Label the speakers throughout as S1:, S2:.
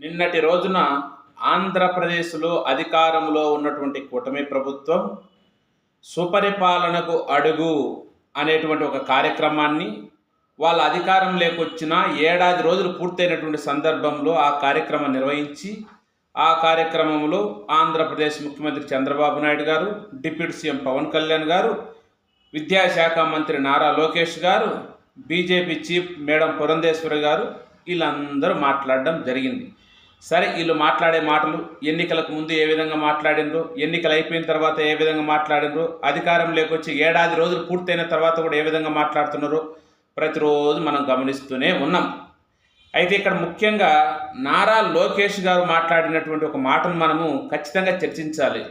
S1: నిన్నటి రోజున ఆంధ్రప్రదేశ్లో అధికారంలో ఉన్నటువంటి కూటమి ప్రభుత్వం సుపరిపాలనకు అడుగు అనేటువంటి ఒక కార్యక్రమాన్ని వాళ్ళ అధికారం లేకొచ్చిన ఏడాది రోజులు పూర్తయినటువంటి సందర్భంలో ఆ కార్యక్రమం నిర్వహించి ఆ కార్యక్రమంలో ఆంధ్రప్రదేశ్ ముఖ్యమంత్రి చంద్రబాబు నాయుడు గారు డిప్యూటీ సీఎం పవన్ కళ్యాణ్ గారు విద్యాశాఖ మంత్రి నారా లోకేష్ గారు బీజేపీ చీఫ్ మేడం పురంధేశ్వరి గారు వీళ్ళందరూ మాట్లాడడం జరిగింది. సరే వీళ్ళు మాట్లాడే మాటలు ఎన్నికలకు ముందు ఏ విధంగా మాట్లాడినరు ఎన్నికలు అయిపోయిన తర్వాత ఏ విధంగా మాట్లాడినరు అధికారం లేకొచ్చి ఏడాది రోజులు పూర్తయిన తర్వాత కూడా ఏ విధంగా మాట్లాడుతున్నారు ప్రతిరోజు మనం గమనిస్తూనే ఉన్నాం. అయితే ఇక్కడ ముఖ్యంగా నారా లోకేష్ గారు మాట్లాడినటువంటి ఒక మాటను మనము ఖచ్చితంగా చర్చించాలి.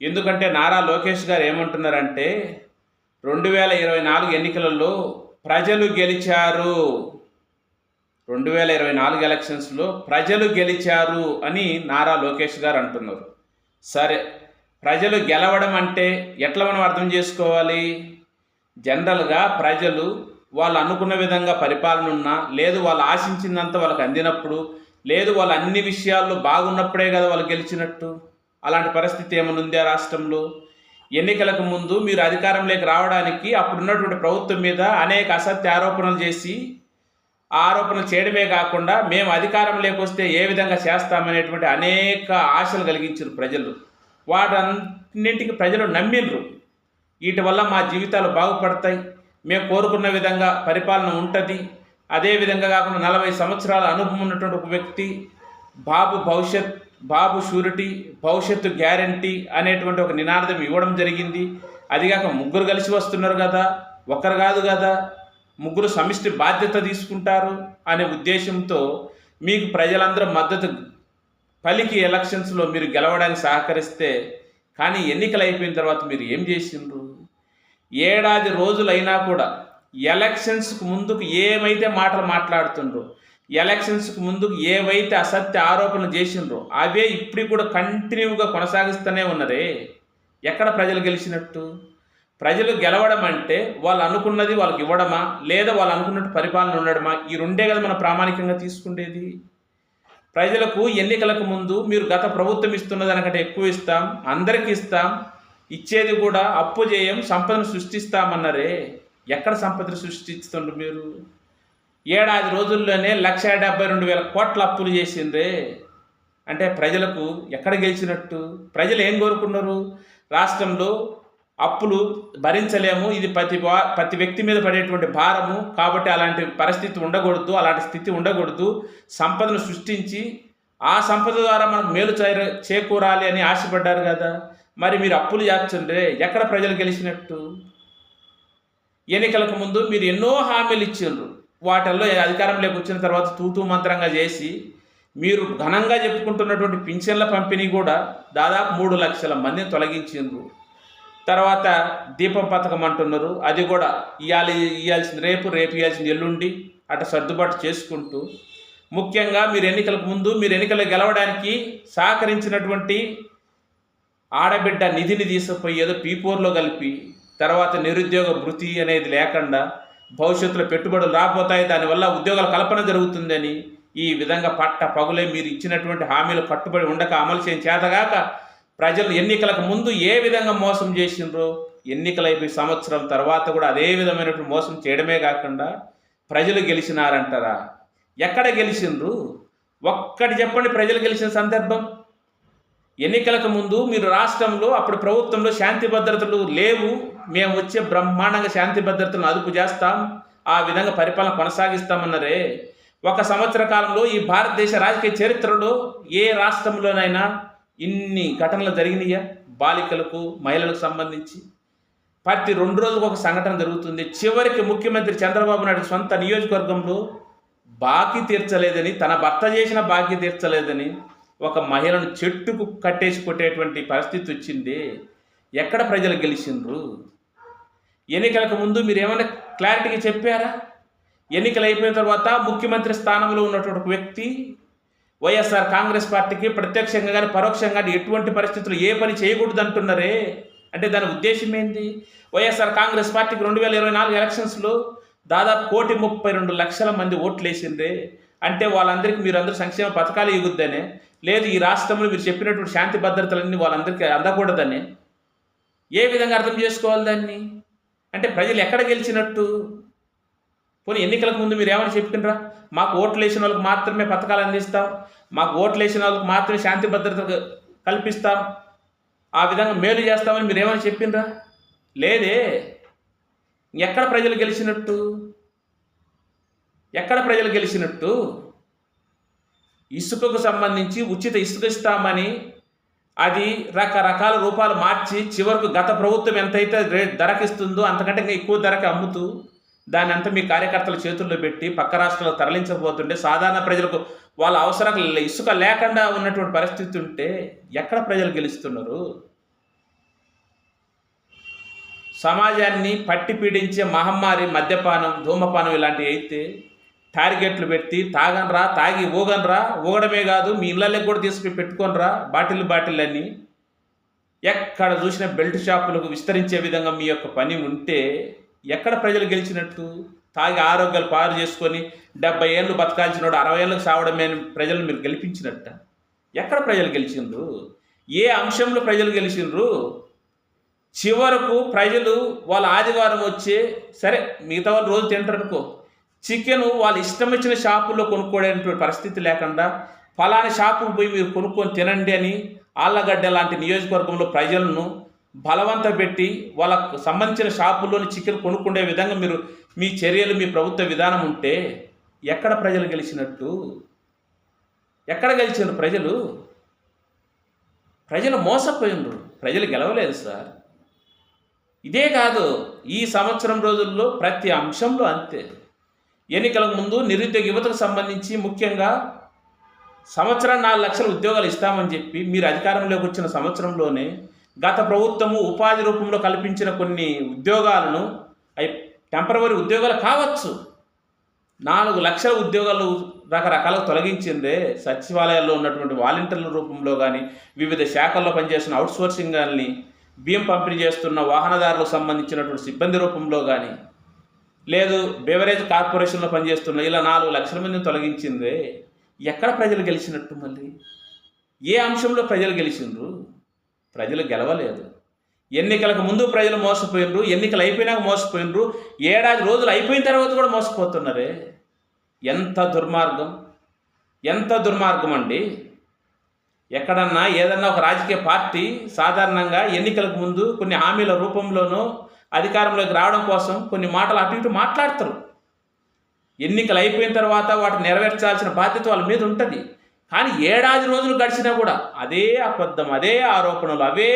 S1: ఎందుకంటే నారా లోకేష్ గారు ఏమంటున్నారంటే రెండు వేల ఇరవై నాలుగు ఎన్నికలలో ప్రజలు గెలిచారు. రెండు వేల ఇరవై నాలుగు ఎలక్షన్స్లో ప్రజలు గెలిచారు అని నారా లోకేష్ గారు అంటున్నారు. సరే ప్రజలు గెలవడం అంటే ఎట్లా మనం అర్థం చేసుకోవాలి? జనరల్గా ప్రజలు వాళ్ళు అనుకున్న విధంగా పరిపాలన ఉన్నా లేదు వాళ్ళు ఆశించిందంత వాళ్ళకి అందినప్పుడు లేదు వాళ్ళు అన్ని విషయాల్లో బాగున్నప్పుడే కదా వాళ్ళు గెలిచినట్టు? అలాంటి పరిస్థితి ఏమైనా ఉందా రాష్ట్రంలో? ఎన్నికలకు ముందు మీరు అధికారంలోకి రావడానికి అప్పుడున్నటువంటి ప్రభుత్వం మీద అనేక అసత్య ఆరోపణలు చేసి ఆరోపణలు చేయడమే కాకుండా మేము అధికారం లేకొస్తే ఏ విధంగా చేస్తామనేటువంటి అనేక ఆశలు కలిగించారు ప్రజలు. వాటన్నింటికి ప్రజలు నమ్మిండ్రు. వీటి వల్ల మా జీవితాలు బాగుపడతాయి. మేము కోరుకున్న విధంగా పరిపాలన ఉంటుంది. అదే విధంగా కాకుండా నలభై సంవత్సరాల అనుభవం ఉన్నటువంటి ఒక వ్యక్తి బాబు భవిష్యత్ బాబు షూరిటీ భవిష్యత్తు గ్యారంటీ అనేటువంటి ఒక నినాదం ఇవ్వడం జరిగింది. అదిగాక ముగ్గురు కలిసి వస్తున్నారు కదా ఒకరు కాదు కదా. ముగ్గురు సమిష్టి బాధ్యత తీసుకుంటారు అనే ఉద్దేశంతో మీకు ప్రజలందరూ మద్దతు పలికి ఎలక్షన్స్లో మీరు గెలవడానికి సహకరిస్తే కానీ ఎన్నికలు అయిపోయిన తర్వాత మీరు ఏం చేసిండ్రు? ఏడాది రోజులైనా కూడా ఎలక్షన్స్కు ముందుకు ఏమైతే మాటలు మాట్లాడుతుండ్రో ఎలక్షన్స్కు ముందుకు ఏవైతే అసత్య ఆరోపణలు చేసిండ్రో అవే ఇప్పుడు కూడా కంటిన్యూగా కొనసాగిస్తూనే ఉన్నరే. ఎక్కడ ప్రజలు గెలిచినట్టు? ప్రజలు గెలవడం అంటే వాళ్ళు అనుకున్నది వాళ్ళకి ఇవ్వడమా? లేదా వాళ్ళు అనుకున్నట్టు పరిపాలన ఉండడమా? ఈ రెండే కదా మనం ప్రామాణికంగా తీసుకుండేది. ప్రజలకు ఎన్నికలకు ముందు మీరు గత ప్రభుత్వం ఇస్తున్న దానికంటే ఎక్కువ ఇస్తాం అందరికి ఇస్తాం ఇచ్చేది కూడా అప్పు చేయం సంపదను సృష్టిస్తామన్నారే. ఎక్కడ సంపదను సృష్టిస్తుండ్రు మీరు? ఏడాది రోజుల్లోనే లక్ష డెబ్బై రెండు వేల కోట్ల అప్పులు చేసిందే అంటే ప్రజలకు ఎక్కడ గెలిచినట్టు? ప్రజలు ఏం కోరుకున్నారు? రాష్ట్రంలో అప్పులు భరించలేము. ఇది ప్రతి ప్రతి వ్యక్తి మీద పడేటువంటి భారము. కాబట్టి అలాంటి పరిస్థితి ఉండకూడదు అలాంటి స్థితి ఉండకూడదు. సంపదను సృష్టించి ఆ సంపద ద్వారా మనకు మేలు చేర చేకూరాలి అని ఆశపడ్డారు కదా. మరి మీరు అప్పులు చేస్తుండ్రే ఎక్కడ ప్రజలు గెలిచినట్టు? ఎన్నికలకు ముందు మీరు ఎన్నో హామీలు ఇచ్చిండ్రు. వాటిల్లో అధికారంలోకి వచ్చిన తర్వాత తూతూ మంత్రంగా చేసి మీరు ఘనంగా చెప్పుకుంటున్నటువంటి పింఛన్ల పంపిణీ కూడా దాదాపు మూడు లక్షల మందిని తొలగించిండ్రు. తర్వాత దీపం పథకం అంటున్నారు. అది కూడా ఇవ్వాలి ఇవ్వాల్సింది రేపు రేపు ఇవ్వాల్సింది ఎల్లుండి అట సర్దుబాటు చేసుకుంటూ. ముఖ్యంగా మీరు ఎన్నికలకు ముందు మీరు ఎన్నికలు గెలవడానికి సహకరించినటువంటి ఆడబిడ్డ నిధిని తీసుకుపోయి ఏదో పీపోర్లో కలిపి తర్వాత నిరుద్యోగ భృతి అనేది లేకుండా భవిష్యత్తులో పెట్టుబడులు రాబోతాయి దానివల్ల ఉద్యోగాల కల్పన జరుగుతుందని ఈ విధంగా పట్ట పగులే మీరు ఇచ్చినటువంటి హామీలు కట్టుబడి ఉండక అమలు చేయని చేతగాక ప్రజలు ఎన్నికలకు ముందు ఏ విధంగా మోసం చేసిండ్రు ఎన్నికలైపోయి సంవత్సరం తర్వాత కూడా అదే విధమైనటువంటి మోసం చేయడమే కాకుండా ప్రజలు గెలిచినారంటారా? ఎక్కడ గెలిచిండ్రు? ఒక్కటి చెప్పండి ప్రజలు గెలిచిన సందర్భం. ఎన్నికలకు ముందు మీరు రాష్ట్రంలో అప్పుడు ప్రభుత్వంలో శాంతి భద్రతలు లేవు. మేము వచ్చే బ్రహ్మాండంగా శాంతి భద్రతలను అదుపు చేస్తాం. ఆ విధంగా పరిపాలన కొనసాగిస్తామన్నారే. ఒక సంవత్సర కాలంలో ఈ భారతదేశ రాజకీయ చరిత్రలో ఏ రాష్ట్రంలోనైనా ఇన్ని ఘటనలు జరిగినాయా? బాలికలకు మహిళలకు సంబంధించి. ప్రతి రెండు రోజులకు ఒక సంఘటన జరుగుతుంది. చివరికి ముఖ్యమంత్రి చంద్రబాబు నాయుడు సొంత నియోజకవర్గంలో బాకీ తీర్చలేదని తన భర్త చేసిన బాకీ తీర్చలేదని ఒక మహిళను చెట్టుకు కట్టేసి కొట్టేటువంటి పరిస్థితి వచ్చింది. ఎక్కడ ప్రజలు గెలిచిండ్రు? ఎన్నికలకు ముందు మీరు ఏమైనా క్లారిటీగా చెప్పారా? ఎన్నికలు అయిపోయిన తర్వాత ముఖ్యమంత్రి స్థానంలో ఉన్నటువంటి వ్యక్తి వైఎస్ఆర్ కాంగ్రెస్ పార్టీకి ప్రత్యక్షంగా కానీ పరోక్షంగా కానీ ఎటువంటి పరిస్థితులు ఏ పని చేయకూడదు అంటున్నారే అంటే దాని ఉద్దేశం ఏంటి? వైఎస్ఆర్ కాంగ్రెస్ పార్టీకి రెండు వేల ఇరవై నాలుగు ఎలక్షన్స్లో దాదాపు కోటి ముప్పై రెండు లక్షల మంది ఓట్లు వేసిండ్రే అంటే వాళ్ళందరికీ మీరు అందరూ సంక్షేమ పథకాలు ఇవ్వద్దనే. లేదు ఈ రాష్ట్రంలో మీరు చెప్పినటువంటి శాంతి భద్రతలన్నీ వాళ్ళందరికీ అందకూడదని. ఏ విధంగా అర్థం చేసుకోవాలి దాన్ని? అంటే ప్రజలు ఎక్కడ గెలిచినట్టు? పోనీ ఎన్నికలకు ముందు మీరు ఏమని చెప్పిండ్రా మాకు ఓట్లు వేసిన వాళ్ళకి మాత్రమే పథకాలు అందిస్తాం. మాకు ఓట్లు వేసిన వాళ్ళకి మాత్రమే శాంతి భద్రత కల్పిస్తాం. ఆ విధంగా మేలు చేస్తామని మీరు ఏమని చెప్పిండ్రా లేదే. ఎక్కడ ప్రజలు గెలిచినట్టు? ఎక్కడ ప్రజలు గెలిచినట్టు? ఇసుకకు సంబంధించి ఉచిత ఇసుక ఇస్తామని అది రకరకాల రూపాలు మార్చి చివరకు గత ప్రభుత్వం ఎంతైతే రే ధరకిస్తుందో అంతకంటే ఇంకా ఎక్కువ ధరకి అమ్ముతూ దాని అంతా మీ కార్యకర్తల చేతుల్లో పెట్టి పక్క రాష్ట్రాలకు తరలించకపోతుంటే సాధారణ ప్రజలకు వాళ్ళ అవసరాలు ఇసుక లేకుండా ఉన్నటువంటి పరిస్థితి ఉంటే ఎక్కడ ప్రజలు గెలుస్తున్నారు? సమాజాన్ని పట్టి పీడించే మహమ్మారి మద్యపానం ధూమపానం ఇలాంటివి అయితే టార్గెట్లు పెట్టి తాగనరా తాగి ఊగనరా ఊగడమే కాదు మీ ఇళ్ళకి కూడా తీసుకుని పెట్టుకోనరా బాటిల్ బాటిల్ అని ఎక్కడ చూసిన బెల్ట్ షాపులకు విస్తరించే విధంగా మీ యొక్క పని ఉంటే ఎక్కడ ప్రజలు గెలిచినట్టు తాగి ఆరోగ్యాలు పాడు చేసుకొని డెబ్బై ఏళ్ళు బతకాల్సినోడు అరవై ఏళ్ళకి సావడమే ప్రజలు మీరు గెలిపించినట్ట? ఎక్కడ ప్రజలు గెలిచిండ్రు? ఏ అంశంలో ప్రజలు గెలిచిండ్రు? చివరకు ప్రజలు వాళ్ళ ఆదివారం వచ్చే సరే మిగతా వాళ్ళు రోజు తింటారు అనుకో చికెన్ వాళ్ళు ఇష్టం వచ్చిన షాపుల్లో కొనుక్కోలేనటువంటి పరిస్థితి లేకుండా ఫలాని షాపుకు పోయి మీరు కొనుక్కొని తినండి అని ఆళ్ళగడ్డ లాంటి నియోజకవర్గంలో ప్రజలను బలవంత పెట్టి వాళ్ళకు సంబంధించిన షాపుల్లోని చికెన్ కొనుక్కునే విధంగా మీరు మీ చర్యలు మీ ప్రభుత్వ విధానం ఉంటే ఎక్కడ ప్రజలు గెలిచినట్టు? ఎక్కడ గెలిచారు ప్రజలు? ప్రజలు మోసపోయినరు. ప్రజలు గెలవలేదు సార్. ఇదే కాదు ఈ సంవత్సరం రోజుల్లో ప్రతి అంశంలో అంతే. ఎన్నికలకు ముందు నిరుద్యోగ యువతకు సంబంధించి ముఖ్యంగా సంవత్సరం నాలుగు లక్షల ఉద్యోగాలు ఇస్తామని చెప్పి మీరు అధికారంలోకి వచ్చిన సంవత్సరంలోనే గత ప్రభుత్వము ఉపాధి రూపంలో కల్పించిన కొన్ని ఉద్యోగాలను అవి టెంపరవరీ ఉద్యోగాలు కావచ్చు. నాలుగు లక్షల ఉద్యోగాలు రకరకాలుగా తొలగించిందే. సచివాలయాల్లో ఉన్నటువంటి వాలంటీర్ల రూపంలో కానీ వివిధ శాఖల్లో పనిచేస్తున్న అవుట్సోర్సింగ్ కానీ బియ్యం పంపిణీ చేస్తున్న వాహనదారులకు సంబంధించినటువంటి సిబ్బంది రూపంలో కానీ లేదు బెవరేజ్ కార్పొరేషన్లో పనిచేస్తున్న ఇలా నాలుగు లక్షల మందిని తొలగించిందే. ఎక్కడ ప్రజలు గెలిచినట్టు మళ్ళీ? ఏ అంశంలో ప్రజలు గెలిచిండ్రు? ప్రజలు గెలవలేదు. ఎన్నికలకు ముందు ప్రజలు మోసపోయినరు ఎన్నికలు అయిపోయినాక మోసపోయినరు ఏడాది రోజులు అయిపోయిన తర్వాత కూడా మోసపోతున్నారే? ఎంత దుర్మార్గం ఎంత దుర్మార్గం అండి. ఎక్కడన్నా ఏదన్నా ఒక రాజకీయ పార్టీ సాధారణంగా ఎన్నికలకు ముందు కొన్ని హామీల రూపంలోనూ అధికారంలోకి రావడం కోసం కొన్ని మాటలు అటు ఇటు మాట్లాడతారు. ఎన్నికలు అయిపోయిన తర్వాత వాటిని నెరవేర్చాల్సిన బాధ్యత వాళ్ళ మీద ఉంటుంది. కానీ ఏడాది రోజులు గడిచినా కూడా అదే అబద్ధం అదే ఆరోపణలు అవే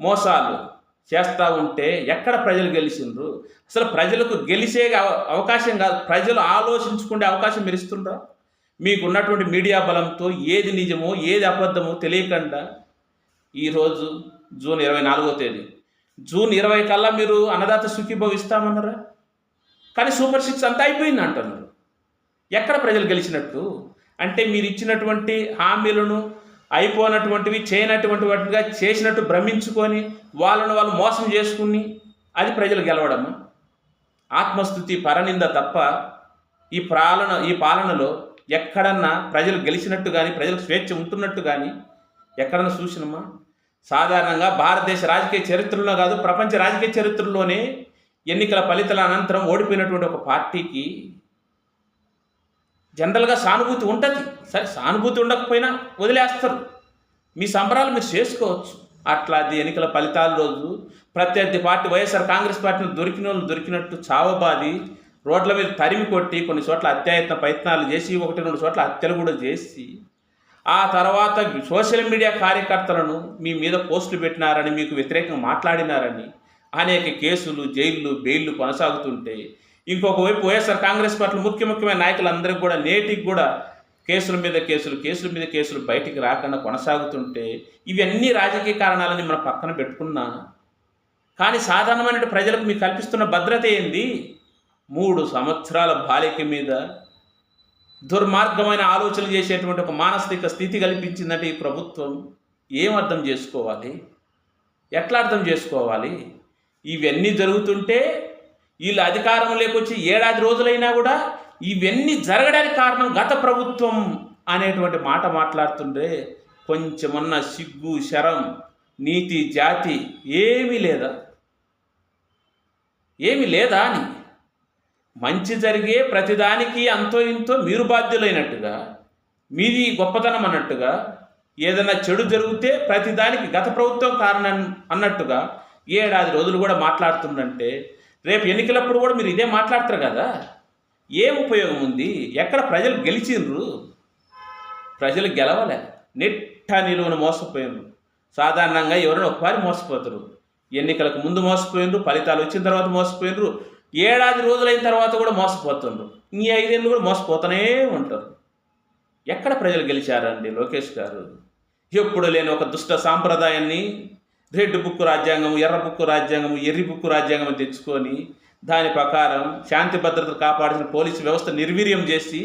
S1: మోసాలు చేస్తూ ఉంటే ఎక్కడ ప్రజలు గెలిచిండ్రు? అసలు ప్రజలకు గెలిచే అవకాశం కాదు. ప్రజలు ఆలోచించుకునే అవకాశం మీరు ఇస్తుండ్రా? మీకు ఉన్నటువంటి మీడియా బలంతో ఏది నిజమో ఏది అబద్ధమో తెలియకుండా ఈరోజు జూన్ ఇరవై నాలుగో తేదీ. జూన్ ఇరవై కల్లా మీరు అన్నదాత సుఖీభావ ఇస్తామన్నారా? కానీ సూపర్ సిక్స్ అంతా అయిపోయింది అంటున్నారు. ఎక్కడ ప్రజలు గెలిచినట్టు? అంటే మీరు ఇచ్చినటువంటి హామీలను అయిపోనటువంటివి చేయనటువంటి వాటిగా చేసినట్టు భ్రమించుకొని వాళ్ళను వాళ్ళు మోసం చేసుకుని అది ప్రజలు గెలవడం ఆత్మస్థుతి పరనింద తప్ప ఈ పాలన ఈ పాలనలో ఎక్కడన్నా ప్రజలు గెలిచినట్టు కానీ ప్రజలకు స్వేచ్ఛ ఉంటున్నట్టు కానీ ఎక్కడన్నా చూసినమా? సాధారణంగా భారతదేశ రాజకీయ చరిత్రలో కాదు ప్రపంచ రాజకీయ చరిత్రలోనే ఎన్నికల ఫలితాల అనంతరం ఓడిపోయినటువంటి ఒక పార్టీకి జనరల్గా సానుభూతి ఉంటుంది. సరే సానుభూతి ఉండకపోయినా వదిలేస్తారు. మీ సంబరాలు మీరు చేసుకోవచ్చు. అట్లా అది ఎన్నికల ఫలితాల రోజు? ప్రత్యర్థి పార్టీ వైఎస్ఆర్ కాంగ్రెస్ పార్టీని దొరికిన వాళ్ళు దొరికినట్టు చావబాది రోడ్ల మీద తరిమి కొట్టి కొన్ని చోట్ల అత్యాయత్న ప్రయత్నాలు చేసి ఒకటి రెండు చోట్ల హత్యలు కూడా చేసి ఆ తర్వాత సోషల్ మీడియా కార్యకర్తలను మీ మీద పోస్టులు పెట్టినారని మీకు వ్యతిరేకంగా మాట్లాడినారని అనేక కేసులు జైళ్ళు బెయిళ్ళు కొనసాగుతుంటే ఇంకొక వైపు వైఎస్ఆర్ కాంగ్రెస్ పార్టీ ముఖ్య ముఖ్యమైన నాయకులందరికీ కూడా నేటికి కూడా కేసుల మీద కేసులు కేసుల మీద కేసులు బయటికి రాకుండా కొనసాగుతుంటే ఇవన్నీ రాజకీయ కారణాలని మనం పక్కన పెట్టుకున్నా. కానీ సాధారణమైన ప్రజలకు మీకు కల్పిస్తున్న భద్రత ఏంది? మూడు సంవత్సరాల బాలిక మీద దుర్మార్గమైన ఆలోచనలు చేసేటువంటి ఒక మానసిక స్థితి కల్పించిందంటే ఈ ప్రభుత్వం ఏం అర్థం చేసుకోవాలి? ఎట్లా అర్థం చేసుకోవాలి? ఇవన్నీ జరుగుతుంటే వీళ్ళు అధికారం లేకొచ్చి ఏడాది రోజులైనా కూడా ఇవన్నీ జరగడానికి కారణం గత ప్రభుత్వం అనేటువంటి మాట మాట్లాడుతుంటే కొంచెమన్న సిగ్గు శరం నీతి జాతి ఏమీ లేదా? ఏమి లేదా అని. మంచి జరిగే ప్రతిదానికి అంతో ఇంతో మీరు బాధ్యులైనట్టుగా మీది గొప్పతనం అన్నట్టుగా ఏదైనా చెడు జరిగితే ప్రతిదానికి గత ప్రభుత్వం కారణం అన్నట్టుగా ఏడాది రోజులు కూడా మాట్లాడుతుందంటే రేపు ఎన్నికలప్పుడు కూడా మీరు ఇదే మాట్లాడతారు కదా? ఏం ఉపయోగం ఉంది? ఎక్కడ ప్రజలు గెలిచిండ్రు? ప్రజలు గెలవలే. నెట్ట నిలువను మోసపోయినరు సాధారణంగా ఎవరైనా ఒకసారి మోసపోతారు. ఎన్నికలకు ముందు మోసపోయినరు ఫలితాలు వచ్చిన తర్వాత మోసపోయినరు ఏడాది రోజులైన తర్వాత కూడా మోసపోతుండ్రు. ఈ ఐదేళ్ళు కూడా మోసపోతూనే ఉంటారు. ఎక్కడ ప్రజలు గెలిచారండి లోకేష్ గారు? ఎప్పుడు లేని ఒక దుష్ట సాంప్రదాయాన్ని రెడ్ బుక్ రాజ్యాంగం ఎర్ర బుక్ రాజ్యాంగం ఎర్రి బుక్ రాజ్యాంగం తెచ్చుకొని దాని ప్రకారం శాంతి భద్రతలు కాపాడాల్సిన పోలీసు వ్యవస్థ నిర్వీర్యం చేసి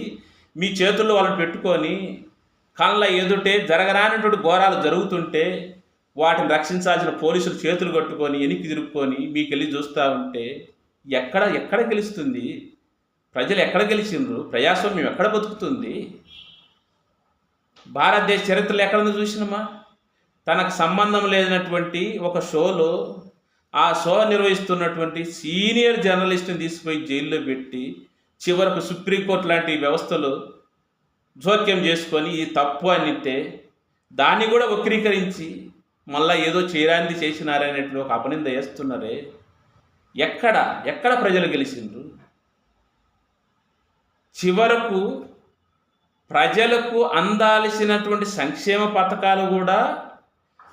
S1: మీ చేతుల్లో వాళ్ళని పెట్టుకొని కళ్ళ ఎదుటే జరగరానటువంటి ఘోరాలు జరుగుతుంటే వాటిని రక్షించాల్సిన పోలీసులు చేతులు కట్టుకొని వెనక్కి తిరుక్కొని మీకు వెళ్ళి చూస్తూ ఉంటే ఎక్కడ ఎక్కడ గెలుస్తుంది? ప్రజలు ఎక్కడ గెలిచిండ్రు? ప్రజాస్వామ్యం ఎక్కడ బతుకుతుంది? భారతదేశ చరిత్రలో ఎక్కడ చూసినమా తనకు సంబంధం లేనటువంటి ఒక షోలో ఆ షో నిర్వహిస్తున్నటువంటి సీనియర్ జర్నలిస్ట్ని తీసుకుపోయి జైల్లో పెట్టి చివరకు సుప్రీంకోర్టు లాంటి వ్యవస్థలు జోక్యం చేసుకొని ఇది తప్పు అనితే దాన్ని కూడా వక్రీకరించి మళ్ళీ ఏదో చేరాంది చేసినారనేటువంటి ఒక అపనింద వేస్తున్నారే. ఎక్కడ ఎక్కడ ప్రజలు గెలిచిండ్రు? చివరకు ప్రజలకు అందాల్సినటువంటి సంక్షేమ పథకాలు కూడా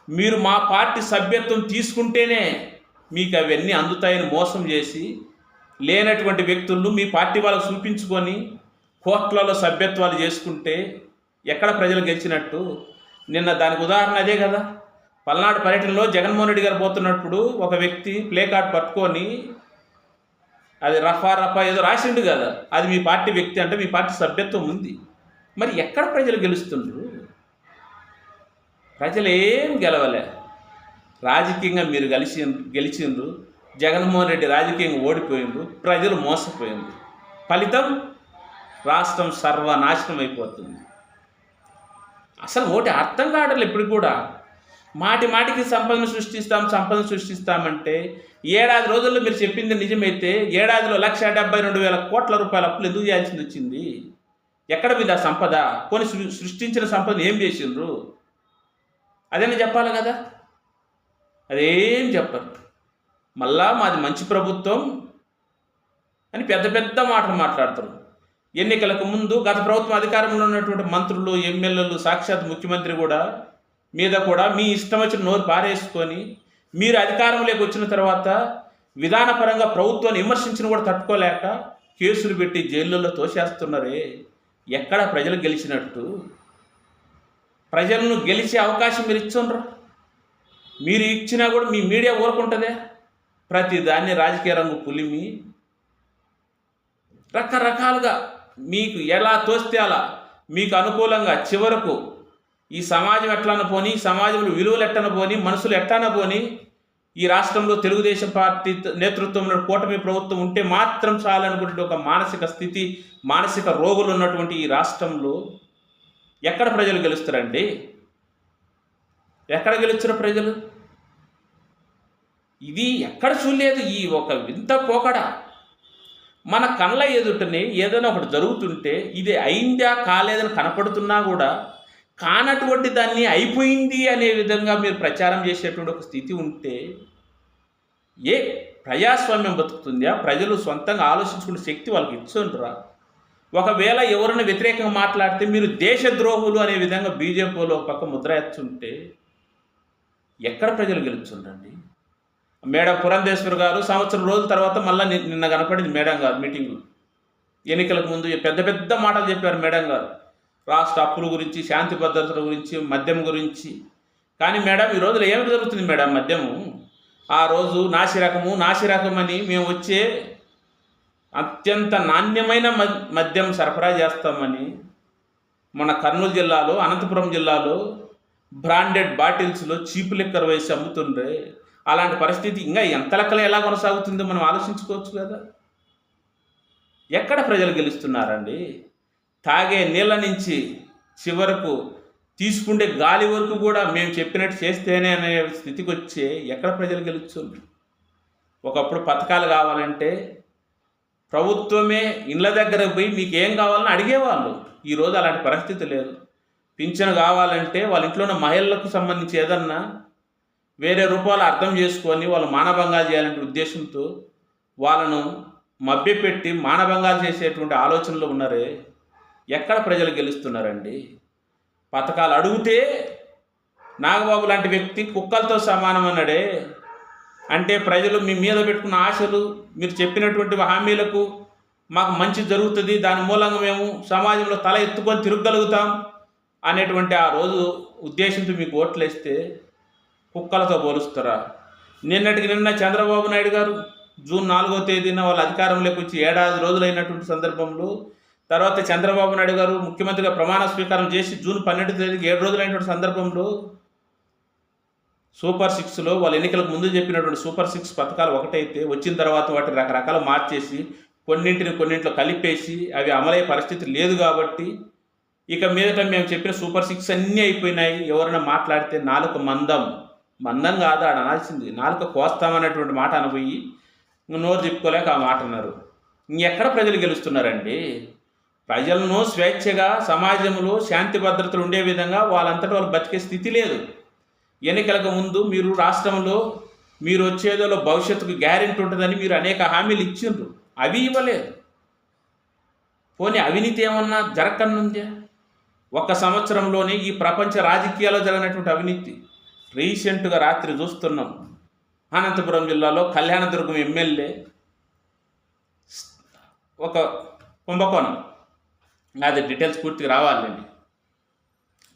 S1: మీరు మా పార్టీ సభ్యత్వం తీసుకుంటేనే మీకు అవన్నీ అందుతాయని మోసం చేసి లేనటువంటి వ్యక్తులను మీ పార్టీ వాళ్ళకు చూపించుకొని కోట్లలో సభ్యత్వాలు చేసుకుంటే ఎక్కడ ప్రజలు గెలిచినట్టు? నిన్న దానికి ఉదాహరణ అదే కదా. పల్నాడు పర్యటనలో జగన్మోహన్ రెడ్డి గారు పోతున్నప్పుడు ఒక వ్యక్తి ప్లే కార్డ్ పట్టుకొని అది రఫా రఫా ఏదో రాసిండు కదా. అది మీ పార్టీ వ్యక్తి అంటే మీ పార్టీ సభ్యత్వం ఉంది. మరి ఎక్కడ ప్రజలు గెలుస్తుండ్రు? ప్రజలు ఏం గెలవలే. రాజకీయంగా మీరు గెలిచి గెలిచిండ్రు. జగన్మోహన్ రెడ్డి రాజకీయంగా ఓడిపోయిండ్రు. ప్రజలు మోసపోయిండ్రు. ఫలితం రాష్ట్రం సర్వనాశనం అయిపోతుంది. అసలు ఓటి అర్థం కావట్లేదు ఇప్పుడు కూడా. మాటి మాటికి సంపదను సృష్టిస్తాం సంపదను సృష్టిస్తామంటే ఏడాది రోజుల్లో మీరు చెప్పింది నిజమైతే ఏడాదిలో లక్ష డెబ్బై రెండు వేల కోట్ల రూపాయల అప్పులు ఎందుకు చేయాల్సింది వచ్చింది? ఎక్కడ మీద ఆ సంపద? కొని సృష్టించిన సంపదను ఏం చేసిండ్రు? అదేనా చెప్పాలి కదా. అదేం చెప్పరు. మళ్ళా మాది మంచి ప్రభుత్వం అని పెద్ద పెద్ద మాటలు మాట్లాడతారు. ఎన్నికలకు ముందు గత ప్రభుత్వం అధికారంలో ఉన్నటువంటి మంత్రులు ఎమ్మెల్యేలు సాక్షాత్ ముఖ్యమంత్రి కూడా మీద కూడా మీ ఇష్టం వచ్చిన నోరు పారేసుకొని మీరు అధికారంలోకి వచ్చిన తర్వాత విధానపరంగా ప్రభుత్వాన్ని విమర్శించిన కూడా తట్టుకోలేక కేసులు పెట్టి జైళ్ళల్లో తోసేస్తున్నారే. ఎక్కడ ప్రజలు గెలిచినట్టు? ప్రజలను గెలిచే అవకాశం మీరు ఇచ్చుండ్రు? మీరు ఇచ్చినా కూడా మీ మీడియా ఊరుకుంటుందే? ప్రతి దాన్ని రాజకీయ రంగు పులిమి. రకరకాలుగా మీకు ఎలా తోస్తే అలా మీకు అనుకూలంగా చివరకు ఈ సమాజం ఎట్లన పోని సమాజంలో విలువలు ఎట్టన పోని మనుషులు ఎట్లన పోని ఈ రాష్ట్రంలో తెలుగుదేశం పార్టీ నేతృత్వంలో కూటమి ప్రభుత్వం ఉంటే మాత్రం చాలనుకుంటే ఒక మానసిక స్థితి మానసిక రోగులు ఉన్నటువంటి ఈ రాష్ట్రంలో ఎక్కడ ప్రజలు గెలుస్తారండి? ఎక్కడ గెలుస్తారు ప్రజలు? ఇది ఎక్కడ చూడలేదు ఈ ఒక వింత పోకడ. మన కళ్ళ ఎదుటనే ఏదైనా ఒకటి జరుగుతుంటే ఇది అయిందా కాలేదని కనపడుతున్నా కూడా కానటువంటి దాన్ని అయిపోయింది అనే విధంగా మీరు ప్రచారం చేసేటువంటి ఒక స్థితి ఉంటే ఏ ప్రజాస్వామ్యం బతుకుతుందా? ప్రజలు సొంతంగా ఆలోచించుకునే శక్తి వాళ్ళకి ఇచ్చుండ్రా? ఒకవేళ ఎవరైనా వ్యతిరేకంగా మాట్లాడితే మీరు దేశద్రోహులు అనే విధంగా బీజేపీలో ఒక పక్క ముద్ర ఎత్తుంటే ఎక్కడ ప్రజలు గెలుచుండండి మేడం పురంధేశ్వర్ గారు సంవత్సరం రోజుల తర్వాత మళ్ళీ నిన్న కనపడింది మేడం గారు మీటింగ్ ఎన్నికలకు ముందు పెద్ద పెద్ద మాటలు చెప్పారు మేడం గారు. రాష్ట్ర అప్పుల గురించి శాంతి భద్రతల గురించి మద్యం గురించి. కానీ మేడం ఈ రోజులు ఏమి జరుగుతుంది మేడం మద్యము? ఆ రోజు నాసిరకము నాసిరకం అని మేము వచ్చే అత్యంత నాణ్యమైన మద్యం సరఫరా చేస్తామని మన కర్నూలు జిల్లాలో అనంతపురం జిల్లాలో బ్రాండెడ్ బాటిల్స్లో చీపు లిక్కర్ వేసి అమ్ముతుండ్రే. అలాంటి పరిస్థితి ఇంకా ఎంత లెక్కలు ఎలా కొనసాగుతుందో మనం ఆలోచించుకోవచ్చు కదా. ఎక్కడ ప్రజలు గెలుస్తున్నారండి? తాగే నీళ్ళ నుంచి చివరకు తీసుకుండే గాలి వరకు కూడా మేము చెప్పినట్టు చేస్తేనే అనే స్థితికి వచ్చే ఎక్కడ ప్రజలు గెలుస్తుంది ఒకప్పుడు పథకాలు కావాలంటే ప్రభుత్వమే ఇళ్ళ దగ్గర పోయి మీకు ఏం కావాలని అడిగేవాళ్ళు. ఈరోజు అలాంటి పరిస్థితి లేదు. పింఛను కావాలంటే వాళ్ళ ఇంట్లో ఉన్న మహిళలకు సంబంధించి ఏదన్నా వేరే రూపాలు అర్థం చేసుకొని వాళ్ళు మానభంగాలు చేయాలనే ఉద్దేశంతో వాళ్ళను మభ్యపెట్టి మానభంగాలు చేసేటువంటి ఆలోచనలు ఉన్నారే ఎక్కడ ప్రజలు గెలుస్తున్నారండి? పథకాలు అడిగితే నాగబాబు లాంటి వ్యక్తి కుక్కలతో సమానం అన్నాడే అంటే ప్రజలు మీ మీద పెట్టుకున్న ఆశలు మీరు చెప్పినటువంటి హామీలకు మాకు మంచి జరుగుతుంది. దాని మూలంగా మేము సమాజంలో తల ఎత్తుకొని తిరగగలుగుతాం అనేటువంటి ఆ రోజు ఉద్దేశంతో మీకు ఓట్లు వేస్తే కుక్కలతో పోలుస్తారా? నిన్నటికి నిన్న చంద్రబాబు నాయుడు గారు జూన్ నాలుగో తేదీన వాళ్ళ అధికారంలోకి వచ్చి ఏడాది రోజులైనటువంటి సందర్భంలో తర్వాత చంద్రబాబు నాయుడు గారు ముఖ్యమంత్రిగా ప్రమాణ స్వీకారం చేసి జూన్ పన్నెండు తేదీకి ఏడు రోజులైనటువంటి సందర్భంలో సూపర్ సిక్స్లో వాళ్ళ ఎన్నికలకు ముందు చెప్పినటువంటి సూపర్ సిక్స్ పథకాలు ఒకటైతే వచ్చిన తర్వాత వాటిని రకరకాల మార్చేసి కొన్నింటిని కొన్నింటిలో కలిపేసి అవి అమలయ్యే పరిస్థితి లేదు కాబట్టి ఇక మీదట మేము చెప్పిన సూపర్ సిక్స్ అన్నీ అయిపోయినాయి. ఎవరైనా మాట్లాడితే నాలుక మందం. మందం కాదు ఆడ అనాల్సింది. నాలుక కోస్తామనేటువంటి మాట అనబోయి నోరు చెప్పుకోలేక ఆ మాట అన్నారు. ఇంకెక్కడ ప్రజలు గెలుస్తున్నారండి? ప్రజలను స్వేచ్ఛగా సమాజంలో శాంతి భద్రతలు ఉండే విధంగా వాళ్ళంతటా వాళ్ళు బతికే స్థితి లేదు. ఎన్నికలకు ముందు మీరు రాష్ట్రంలో మీరు వచ్చేదో భవిష్యత్తుకు గ్యారెంటీ ఉంటుందని మీరు అనేక హామీలు ఇచ్చిండ్రు. అవి ఇవ్వలేదు. పోనీ అవినీతి ఏమన్నా జరగనుందే ఒక సంవత్సరంలోనే ఈ ప్రపంచ రాజకీయాల్లో జరిగినటువంటి అవినీతి రీసెంట్గా రాత్రి చూస్తున్నాం. అనంతపురం జిల్లాలో కళ్యాణదుర్గం ఎమ్మెల్యే ఒక కుంభకోణం. అది డీటెయిల్స్ పూర్తిగా రావాలండి.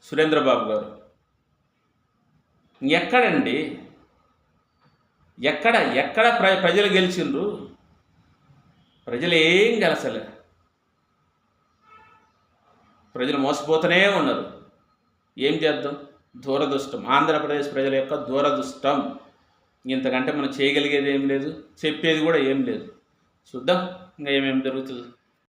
S1: సురేంద్రబాబు గారు. ఎక్కడండి? ఎక్కడ ఎక్కడ ప్ర ప్రజలు గెలిచిండ్రు? ప్రజలు ఏం గెలసలే. ప్రజలు మోసపోతూనే ఉన్నారు. ఏం చేద్దాం? దూరదృష్టం. ఆంధ్రప్రదేశ్ ప్రజల యొక్క దూరదృష్టం. ఇంతకంటే మనం చేయగలిగేది ఏం లేదు. చెప్పేది కూడా ఏం లేదు. చూద్దాం. ఇంకా ఏమేమి జరుగుతుంది?